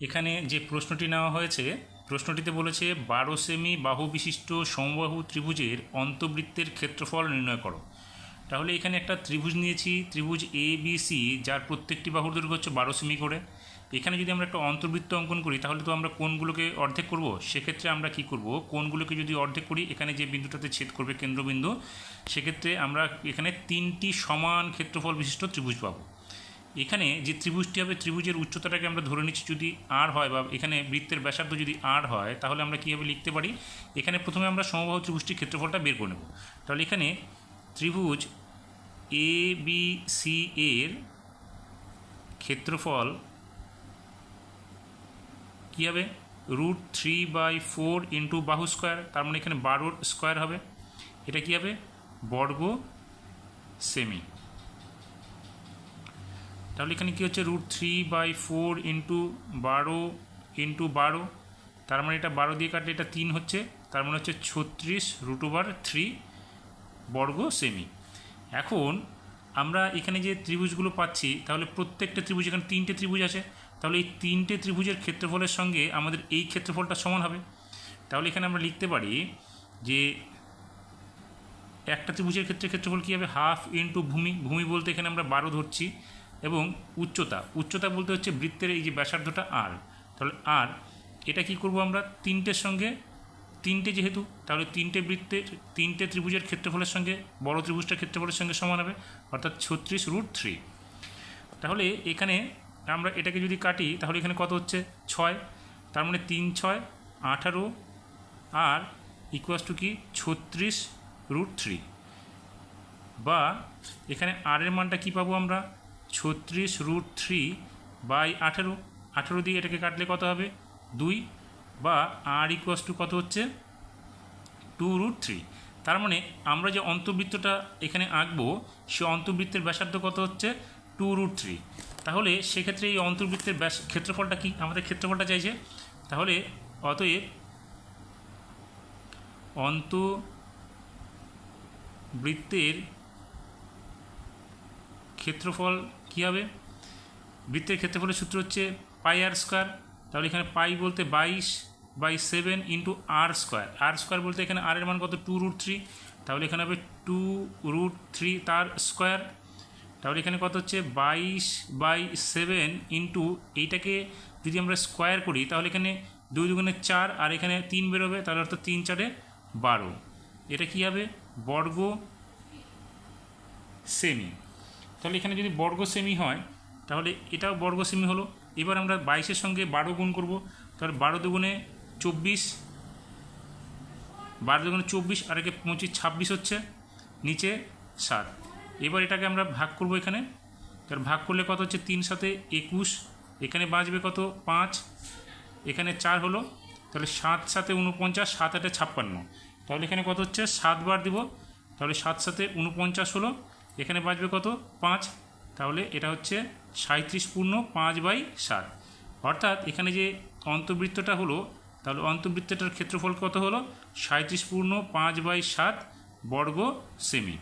এখানে যে প্রশ্নটি নেওয়া হয়েছে, প্রশ্নটিতে বলেছে বারো সেমি বাহু বিশিষ্ট সমবাহু ত্রিভুজের অন্তবৃত্তের ক্ষেত্রফল নির্ণয় করো। তাহলে এখানে একটা ত্রিভুজ নিয়েছি, ত্রিভুজ এ বি সি যার প্রত্যেকটি বাহুর দৈর্ঘ্য হচ্ছে বারো সেমি করে। এখানে যদি আমরা একটা অন্তর্বৃত্ত অঙ্কন করি, তাহলে তো আমরা কোনগুলোকে অর্ধেক করব? সেক্ষেত্রে আমরা কি করব? কোনগুলোকে যদি অর্ধেক করি, এখানে যে বিন্দুটাতে ছেদ করবে কেন্দ্রবিন্দু, সেক্ষেত্রে আমরা এখানে তিনটি সমান ক্ষেত্রফল বিশিষ্ট ত্রিভুজ পাবো। এখানে যে ত্রিভুজটি হবে, ত্রিভুজের উচ্চতাটাকে আমরা ধরে নিচ্ছি যদি আর হয় বা এখানে বৃত্তের ব্যাসার্ধ যদি আর হয়, তাহলে আমরা কীভাবে লিখতে পারি? এখানে প্রথমে আমরা সমবাহু ত্রিভুজটির ক্ষেত্রফলটা বের করে নেব। তাহলে এখানে ত্রিভুজ এ বি সি এর ক্ষেত্রফল কী হবে? Root three by four into বাহু স্কোয়ার, তার মানে এখানে বারোর স্কোয়ার হবে। এটা কী হবে? বর্গ সেমি। তাহলে এখানে কী হচ্ছে? Root three by four into বারো ইন্টু বারো। তার মানে এটা বারো দিয়ে কাটলে এটা তিন হচ্ছে। তার মানে হচ্ছে ছত্রিশ রুট ওভার থ্রি বর্গ সেমি এখন আমরা এখানে যে ত্রিভুজগুলো পাচ্ছি, তাহলে প্রত্যেকটা ত্রিভুজ, এখানে তিনটে ত্রিভুজ আছে। তাহলে এই তিনটে ত্রিভুজের ক্ষেত্রফলের সঙ্গে আমাদের এই ক্ষেত্রফলটা সমান হবে। তাহলে এখানে আমরা লিখতে পারি যে একটা ত্রিভুজের ক্ষেত্রে ক্ষেত্রফল কী হবে? হাফ ইন্টু ভূমি। ভূমি বলতে এখানে আমরা বারো ধরছি। এবং উচ্চতা। উচ্চতা বলতে হচ্ছে বৃত্তের এই যে ব্যাসার্ধটা আর তাহলে আর এটা কি করব আমরা? তিনটের সঙ্গে, তিনটে যেহেতু, তাহলে তিনটে বৃত্তের তিনটে ত্রিভুজের ক্ষেত্রফলের সঙ্গে, বড় ত্রিভুজটার ক্ষেত্রফলের সঙ্গে সমান হবে, অর্থাৎ ছত্রিশ রুট থ্রি তাহলে এখানে আমরা এটাকে যদি কাটি, তাহলে এখানে কত হচ্ছে? ছয়। তার মানে তিন, ছয়, আঠারো আর ইকুয়াস টু কি? ছত্রিশ রুট থ্রি বা এখানে আর এর মানটা কী পাবো আমরা? ছত্রিশ রুট থ্রি বাই আঠেরো। আঠেরো দিয়ে এটাকে কাটলে কত হবে? দুই। বা আর ইকুয়াস টু কত হচ্ছে? টু রুট থ্রি তার মানে আমরা যে অন্তর্বৃত্তটা এখানে আঁকবো, সে অন্তর্বৃত্তের ব্যাসার্ধ কত হচ্ছে? টু রুট থ্রি তাহলে সেক্ষেত্রে এই অন্তর্বৃত্তের ব্যাস ক্ষেত্রফলটা কি? আমাদের ক্ষেত্রফলটা চাইছে। তাহলে অতএব অন্তবৃত্তের ক্ষেত্রফল কী হবে? বৃত্তের ক্ষেত্রফলের সূত্র হচ্ছে পাই আর স্কোয়ার তাহলে এখানে পাই বলতে বাইশ by seven into r square r square বলতে এখানে আর এর মান কত? টু রুট থ্রি তাহলে এখানে হবে টু রুট থ্রি তার স্কোয়ার তাহলে এখানে কত হচ্ছে? বাইশ বাই সেভেন ইন্টু এইটাকে যদি আমরা স্কোয়ার করি, তাহলে এখানে দুই দুগুণে চার আর এখানে তিন বেরোবে, তাহলে অর্থাৎ তিন চারে বারো। এটা কী হবে? বর্গ সেমি তাহলে এখানে যদি বর্গ সেমি হয়, তাহলে এটাও বর্গ সেমি হলো। এবার আমরা বাইশের সঙ্গে বারো গুণ করব। তাহলে বারো দুগুণে চব্বিশ, বারো দুগুণে চব্বিশ, আর একে পঁচিশ, ছাব্বিশ হচ্ছে নিচে সাত। এবার এটাকে আমরা ভাগ করব এখানে। তার ভাগ করলে কত হচ্ছে? তিন সাথে একুশ। এখানে বাঁচবে কত? পাঁচ। এখানে চার হলো। তাহলে সাত সাথে উনপঞ্চাশ সাত আটে ছাপ্পান্ন। তাহলে এখানে কত হচ্ছে? সাতবার দিব। তাহলে সাত সাথে উনপঞ্চাশ হলো। এখানে বাঁচবে কত? পাঁচ। তাহলে এটা হচ্ছে সাঁত্রিশ পূর্ণ পাঁচ বাই সাত। অর্থাৎ এখানে যে অন্তবৃত্তটা হলো, তাহলে অন্তবৃত্তটার ক্ষেত্রফল কত হলো? সাঁত্রিশ পূর্ণ পাঁচ বাই সাত বর্গ সেমি।